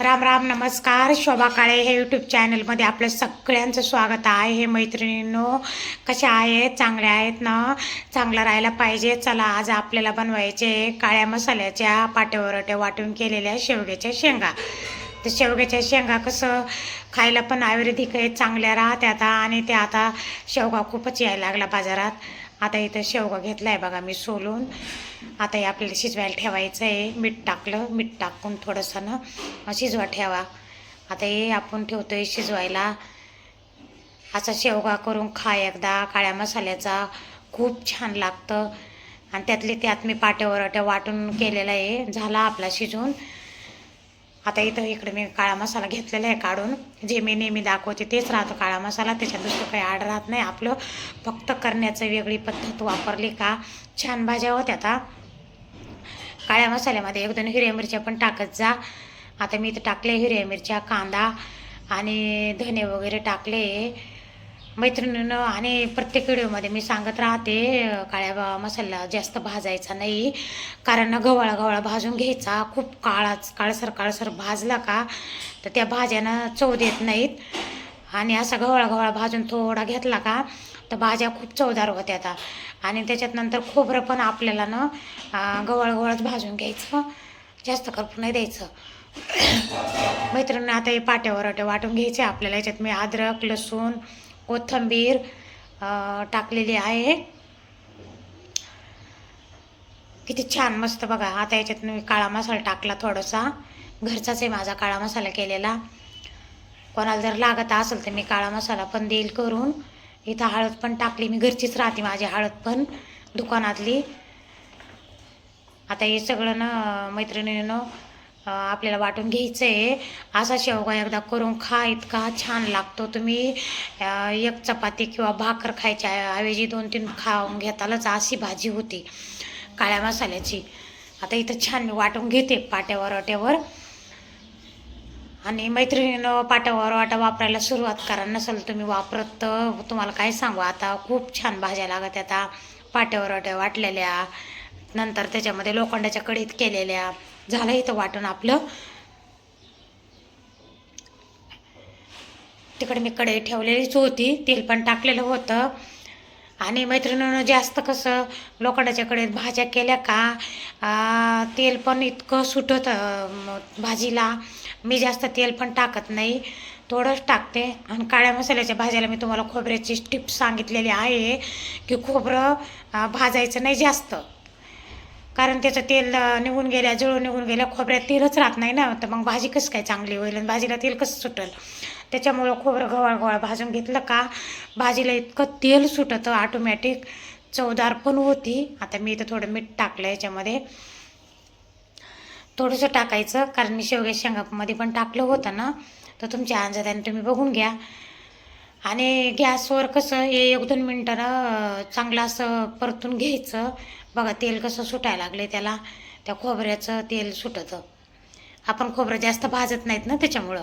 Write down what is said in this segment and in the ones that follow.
राम राम नमस्कार. शोभा काळे हे यूट्यूब चॅनलमध्ये आपलं सगळ्यांचं स्वागत आहे. हे मैत्रिणींनो कशा आहेत? चांगल्या आहेत ना? चांगलं राहायला पाहिजे. चला आज आपल्याला बनवायचे काळ्या मसाल्याच्या पाट्यावरट्या वाटून केलेल्या शेवग्याच्या शेंगा. तर शेवग्याच्या शेंगा कसं खायला पण आयुर्वेदिक आहे चांगल्या राहत्या आता आणि ते आता शेवगा खूपच यायला लागला बाजारात. आता इथं शेवगा घेतला आहे बघा मी सोलून. आता हे आपल्याला शिजवायला ठेवायचं आहे मीठ टाकलं मीठ टाकून थोडंसं ना शिजवा ठेवा. आता हे आपण ठेवतो आहे शिजवायला. असा शेवगा करून खा एकदा. काळ्या मसाल्याचा खूप छान लागतं. आणि त्यातले त्यात मी पाट्यावर वाटून केलेला आहे. झाला आपला शिजून. आता इथं इकडे मी काळा मसाला घेतलेला आहे काढून. जे मी नेहमी दाखवते तेच राहतो काळा मसाला. त्याच्यात दुसरं काही आड राहत नाही. आपलं फक्त करण्याचं वेगळी पद्धत वापरली का छान भाज्या होत्या आता. काळ्या मसाल्यामध्ये एक दोन हिरव्या मिरच्या पण टाकत जा. आता मी इथं टाकले हिरव्या मिरच्या कांदा आणि धने वगैरे टाकले. मैत्रिणीनं आणि प्रत्येक व्हिडिओमध्ये मी सांगत राहते काळ्या मसाला जास्त भाजायचा नाही. कारण गव्हाळा गव्हाळा भाजून घ्यायचा. खूप काळाच काळसर काळसर भाजला का तर त्या भाज्यानं चव देत नाहीत. आणि असा गव्हाळा गव्हाळा भाजून थोडा घेतला का तर भाज्या खूप चवदार होत्या आता. आणि त्याच्यात नंतर खोबरं पण आपल्याला ना अं, भाजून घ्यायचं. जास्त करपून नाही द्यायचं. मैत्रिणी आता हे पाट्यावर वाटून घ्यायचे. आपल्याला याच्यात मी अद्रक लसूण कोथिंबीर टाकलेली आहे. किती छान मस्त बघा आता याच्यात मी काळा मसाला टाकला थोडासा. घरचाच आहे माझा काळा मसाला केलेला. कोणाला जर लागत असेल तर मी काळा मसाला पण देईल करून. इथं हळद पण टाकली मी घरचीच राहते माझी हळद पण दुकानातली. आता हे सगळं ना मैत्रिणीनं आपल्याला वाटून घ्यायचं आहे असा शेवगा एकदा करून खा इतका छान लागतो. तुम्ही एक चपाती किंवा भाकर खायच्या ऐवजी दोन तीन खाऊन घेतालच अशी भाजी होती काळ्या मसाल्याची. आता इथं छान मी वाटून घेते पाट्यावर वाट्यावर. आणि मैत्रिणीनं पाट्यावर वाटा वापरायला सुरुवात करा. नसेल तुम्ही वापरत तर तुम्हाला काय सांगू? आता खूप छान भाज्या लागत आता पाट्यावर वाट्या वाटलेल्या. नंतर त्याच्यामध्ये लोखंडाच्या कडीत केलेल्या. झालं इथं वाटण आपलं. तिकडे मी कढई ठेवलेलीच होती तेल पण टाकलेलं होतं. आणि मैत्रिणीनं जास्त कसं लोखंडाच्या कडेत भाज्या केल्या का आ, तेल पण इतकं सुटत भाजीला. मी जास्त तेल पण टाकत नाही थोडंच टाकते. आणि काळ्या मसाल्याच्या भाज्याला मी तुम्हाला खोबऱ्याची टिप्स सांगितलेली आहे की खोबरं भाजायचं नाही जास्त. कारण त्याचं तेल निघून गेल्या जळून निघून गेल्या खोबऱ्यात तेलच राहत नाही ना. तर मग भाजी कसं काय चांगली होईल आणि भाजीला तेल कसं सुटेल? त्याच्यामुळं खोबरं गव्हाळ गव्हाळ भाजून घेतलं का? भाजीला इतकं तेल सुटतं ऑटोमॅटिक चवदार पण होती. आता मी इथं थोडं मीठ टाकलं याच्यामध्ये. थोडंसं टाकायचं कारण मी शेवग्या शेंगामध्ये पण टाकलं होतं ना. तर तुमच्या अंदाजाने तुम्ही बघून घ्या. आणि गॅसवर कसं हे एक दोन मिनटानं चांगलं असं परतून घ्यायचं. बघा तेल कसं सुटायला लागले त्याला. त्या खोबऱ्याचं तेल सुटतं. आपण खोबरं जास्त भाजत नाहीत ना त्याच्यामुळं.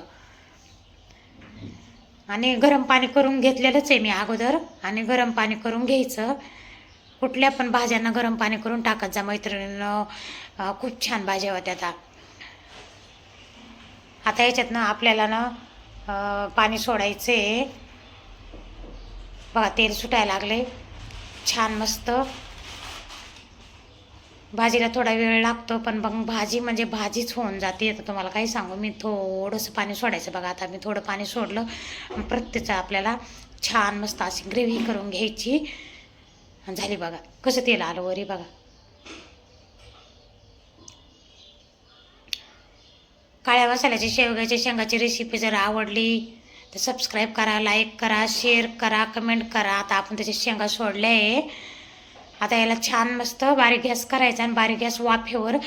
आणि गरम पाणी करून घेतलेलंच आहे मी अगोदर. आणि गरम पाणी करून घ्यायचं. कुठल्या पण भाज्यांना गरम पाणी करून टाकत जा. मैत्रिणीनं खूप छान भाज्या होत्या आता आता याच्यातनं आपल्याला ना पाणी सोडायचं आहे बघा तेल सुटायला लागले छान मस्त. भाजीला थोडा वेळ लागतो पण मग भाजी म्हणजे भाजीच होऊन जाते. तर तुम्हाला काही सांगू मी थोडंसं पाणी सोडायचं बघा. आता मी थोडं पाणी सोडलं प्रत्येकचं आपल्याला छान मस्त अशी ग्रेव्ही करून घ्यायची. झाली बघा कसं तेल आलं वरी बघा. काळ्या मसाल्याची शेवग्याच्या शेंगाची रेसिपी जर आवडली तर सबस्क्राईब करा लाईक करा शेअर करा कमेंट करा. आता आपण त्याच्या शेंगा सोडल्या आहे आता याला छान मस्त बारीक गॅस करायचा आणि बारीक गॅस वाफेवर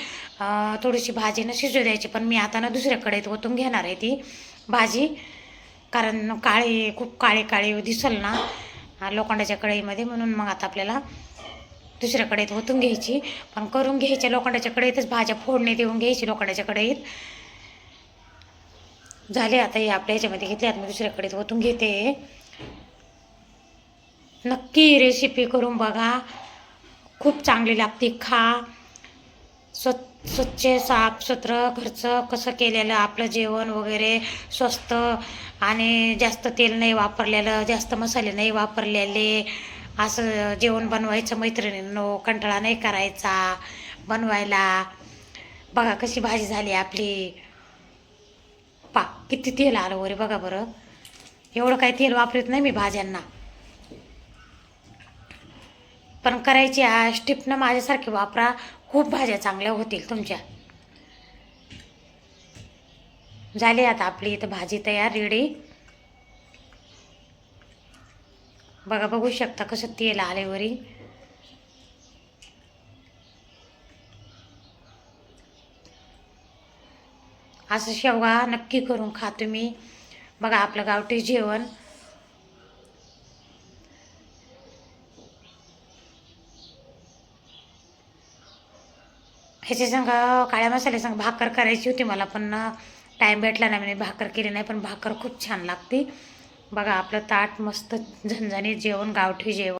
थोडीशी भाजी ना शिजू द्यायची. पण मी आता ना दुसऱ्या ओतून घेणार आहे ती भाजी. कारण काळी खूप काळी काळी दिसल ना लोखंडाच्या कढईमध्ये. म्हणून मग आता आपल्याला दुसऱ्या कढईत ओतून घ्यायची. पण करून घ्यायच्या लोखंडाच्या कढईतच भाज्या फोडणी देऊन घ्यायची लोखंडाच्या कढईत. झाले आता हे आपल्या याच्यामध्ये घेतले. आता मी दुसऱ्याकडे ओतून घेते. नक्की रेसिपी करून बघा. खूप चांगली लागते. खा. स्व स्वच्छ साफसुथरं घरचं कसं केलेलं आपलं जेवण वगैरे स्वस्त आणि जास्त तेल नाही वापरलेलं जास्त मसाले नाही वापरलेले. असं जेवण बनवायचं मैत्रिणींनो कंटाळा नाही करायचा बनवायला. बघा कशी भाजी झाली आपली. पा किती तेल आलं वरे बघा बरं. एवढं काही तेल वापरत नाही मी भाज्यांना. पण करायची हा स्टिपनं माझ्यासारखी वापरा. खूप भाज्या चांगल्या होतील तुमच्या. झाली आता आपली इथं भाजी तयार रेडी बघा बघू शकता कसं तेल आले वरी. असं शेवगा नक्की करून खा तुम्ही. बघा आपलं गावठी जेवण. ह्याच्या संग काळ्या मसाल्या संग भाकर करायची होती मला पण टाईम भेटला नाही म्हणजे भाकर केली नाही पण भाकर खूप छान लागते. बघा आपलं ताट मस्त झणझणीत जेवण गावठी जेवण.